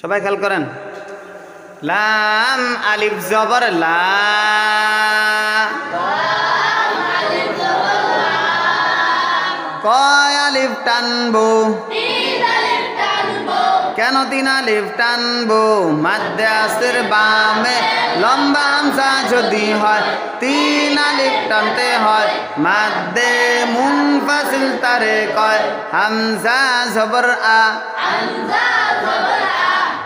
সবাই খেয়াল করেন। লাম আলিফ জবর লা। কয় আলিফ টানবো? কেন তিন আলিফ টানবো? মাদ্দে আসের বামে লম্বা হামসা যদি হয়, তিন আলিফ টানতে হয়। মাদ্দে মুনফাসিল তারে কয়, হামসা জবর আ।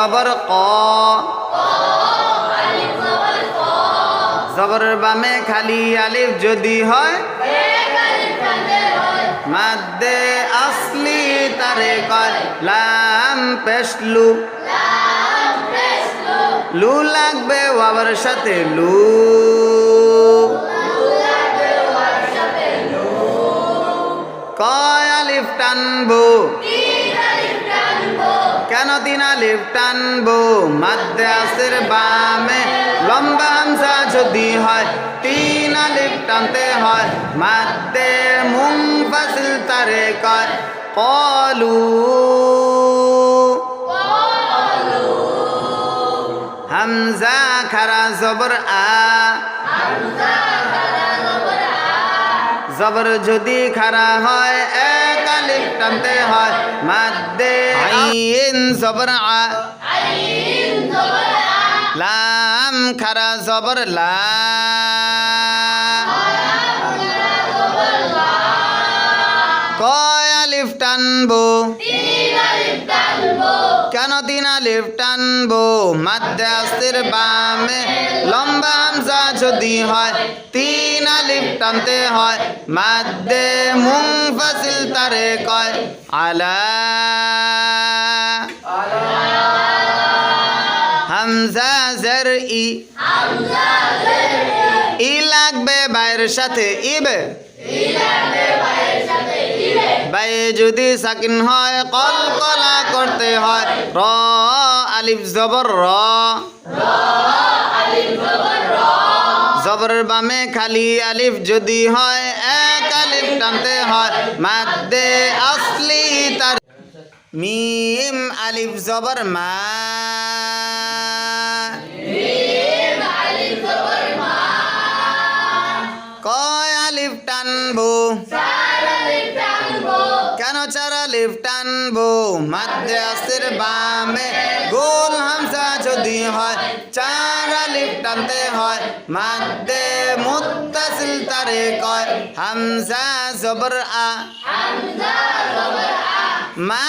জবর ক। জবরের বামে খালি আলিফ যদি হয় মাদে আসলি তারে কয় লাম পেশলু। লু লাগবে বাবার সাথে লু। কয় আলিফ টানবো? তিন আলিফ টানবো মাদ্দে আসের বামে লম্বা হামসা যদি হয় তিন টানতে হয়, মাদ্দে মুংফাসিল তারে কয়, কলু। হামজা খারা জবর আ। জবর যদি খারা হয়, এক টানতে হয়, মাদ্দে জবর। আ লাম খারা জবর লা কয় আলিফ টানবো? কেন তিন আলিফ টানবো? মাদ্দে আসির বামে লম্বা হামজা যদি হয় তিন আলিফ টানতে হয়। মাদ্দে মুংফাসিল তারে কয় আলা। হামজা জের ই ই লাগবে বাইরের সাথে ইবে বায়ে যদি সাকিন হয় কল কলা করতে হয়। র, আলিফ জবর র। জবরের বামে খালি আলিফ যদি হয়, এক আলিফ টানতে হয়। মাদ্দে আসলি তার মিম আলিফ জবর মা কয় আলিফ টানবো? কেন চারা লিফ টানবো? মাদ্দে আসের বামে গোল হামসা যদি হয়, চারা লিফ টানতে হয়। মাদ্দে মুত্তাসিল কয় হামসা জবর আ। মা